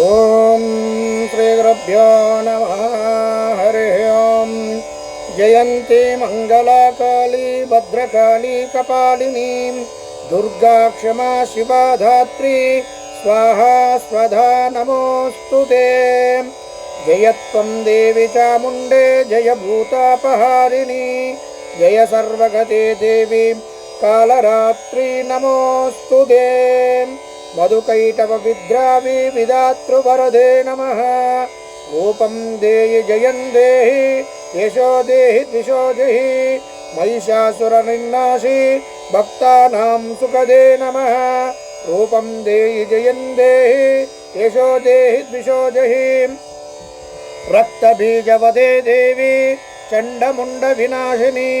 ॐ श्रीगुरुभ्यो नमः हरिः ॐ जयन्ती मङ्गलाकाली भद्रकाली कपालिनी दुर्गा क्षमा शिवा धात्री स्वाहा स्वधा नमोऽस्तु ते जयत्वं देवि चामुण्डे जय भूतापहारिणी जय सर्वगते देवी कालरात्रि नमोऽस्तु ते मधुकैटवविद्रावि विदातृवरदे नमः रूपं देहि जयं देहि यशो देहि द्विषो देहि महिषासुरनिन्नाशि भक्तानां सुखदे नमः रूपं देहि जयं देहि यशो देहि द्विषो देहि रक्तबीजवदे देवी चण्डमुण्डविनाशिनी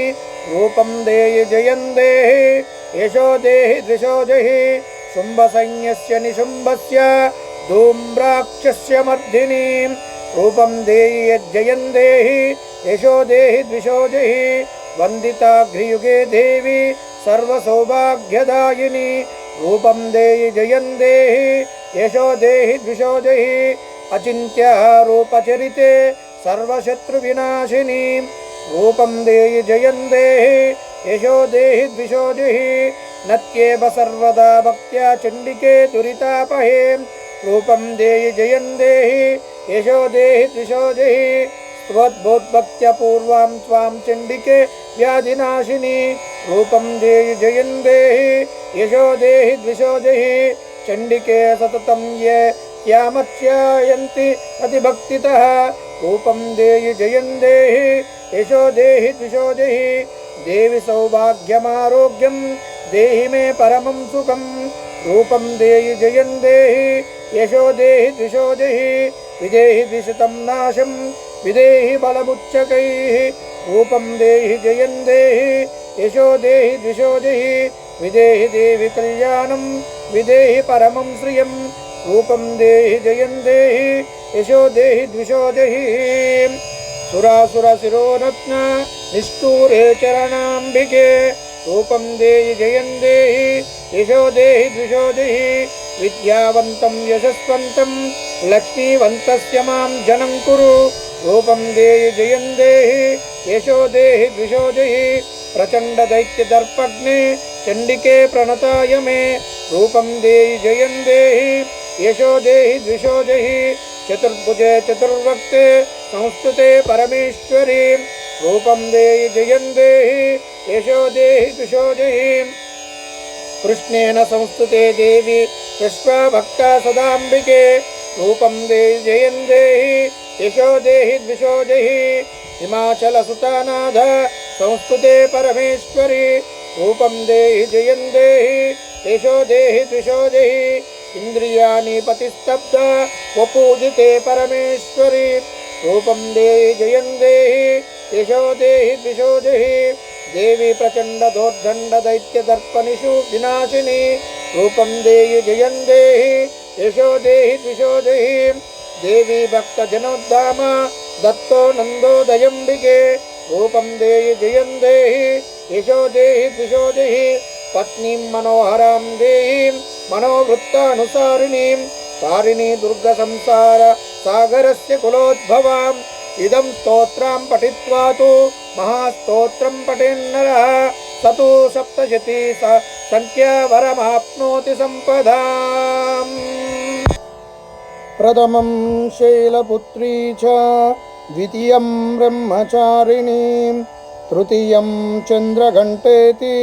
रूपं देहि जयं देहि यशो देहि द्विषो देहि शुम्भसैन्यस्य निशुम्भस्य धूम्राक्षस्य मर्दिनीं। रूपं देहि यज्जयं देहि यशो देहि द्विषो देहि देवी, सर्वसौभाग्यदायिनी। रूपं देहि जयं देहि यशो देहि द्विषो देहि अचिन्त्यः रूपचरिते सर्वशत्रुविनाशिनी। रूपं देहि जयं देहि यशो देहि द्विषो नत्येव सर्वदा भक्त्या चण्डिके दुरितापहे। रूपं देहि जयं देहि, यशो देहि द्विषो देहि। त्वद्भोद्भक्त्या पूर्वां त्वां चण्डिके व्याधिनाशिनी। रूपं देहि जयं देहि, यशो देहि द्विषो देहि। चण्डिके सततं ये यामत्यायन्ति अतिभक्तितः। रूपं देहि जयं देहि, यशो देहि द्विषो देहि। देवि सौभाग्यमारोग्यं देहि मे परमं सुखं, रूपं देहि जयं देहि, यशो देहि द्विषो देहि, विदेहि द्विशतं नाशं, विदेहि बलमुच्चकैः, रूपं देहि जयं देहि, यशो देहि द्विषो देहि, विदेहि देवि कल्याणं, विदेहि परमं श्रियं, रूपं देहि जयं देहि, यशो देहि द्विषो देहि। सुरासुरशिरोरत्न, निष्ठूरे चरणाम्बिके रूपं देहि, जयं देहि, यशो देहि, द्विषो देहि, विद्यावन्तं, यशस्वन्तं, लक्ष्मीवन्तस्य माँ जनं कुरु। रूपं देहि, जयं देहि, यशो देहि, द्विषो देहि प्रचण्डदैत्यदर्पग्ने चण्डिके प्रणताय मे। रूपं देहि, जयं देहि, यशो देहि, द्विषो देहि, चतुर्भुजे चतुर्वक्ते संस्तुते परमेश्वरी। रूपं देहि, जयं देहि यशो देहि देहि कृष्णेन संस्तुते देवी यश्वा भक्ता सदाम्बिके। रूपं देहि जयं देहि यशो देहि द्विषो देहि हिमाचलसुतानाथ संस्तुते परमेश्वरी। रूपं देहि जयं देहि यशो देहि द्विषो देहि इन्द्रियाणि पतिस्तब्ध वपूजिते परमेश्वरी। रूपं देहि देहि यशो देहि దేవి ప్రచండ దోర్దండ దైత్య దర్పనిషు వినాశిని. రూపం దేహి జయం దేహి యశో దేహి ద్విషో దేహి. దేవి భక్త జనోద్ధామ దత్తో నందోదయంబికే. రూపం దేహి జయం దేహి యశో దేహి ద్విషో దేహి. పత్నీం మనోహరాం దేహీం మనోవృత్తానుసారిణీం. సారిణీ దుర్గ సంసార సాగరస్య కులోద్భవాం. ఇదం స్తోత్రాం పఠిత్వా महास्तोत्रं पठेन्नरः स तु सप्तशती स सङ्ख्यावरमाप्नोति सम्पदाम् प्रथमं शैलपुत्री च द्वितीयं ब्रह्मचारिणी तृतीयं चन्द्रघण्टेति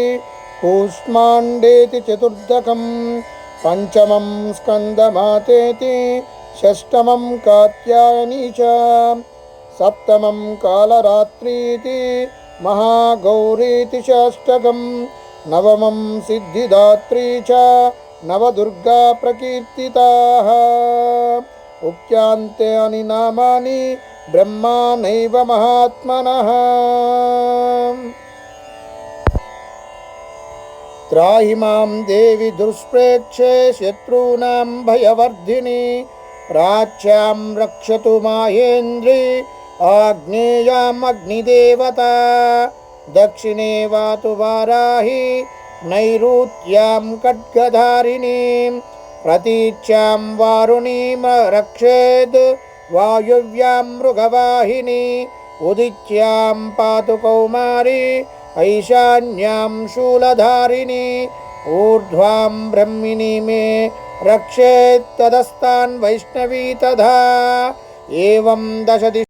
कूष्माण्डेति चतुर्दकं पञ्चमं स्कन्दमातेति षष्टमं कात्यायनी च सप्तमं कालरात्रीति महागौरीति च अष्टकं नवमं सिद्धिदात्री च नवदुर्गा प्रकीर्तिताः उक्त्यान्ते अनि नामानि ब्रह्माणैव महात्मनः त्राहि मां देवि दुष्प्रेक्षे शत्रूणां भयवर्धिनि प्राच्यां रक्षतु माहेन्द्री आग्नेयाम् अग्निदेवता दक्षिणे वातु वाराहि नैऋत्यां खड्गधारिणीं प्रतीच्यां वारुणीम रक्षेत् वायुव्यां मृगवाहिनी उदिच्यां पातु कौमारी ऐशान्यां शूलधारिणी ऊर्ध्वां ब्रह्मिणी मे रक्षेत् तदस्तान् वैष्णवी तथा एवं दशदि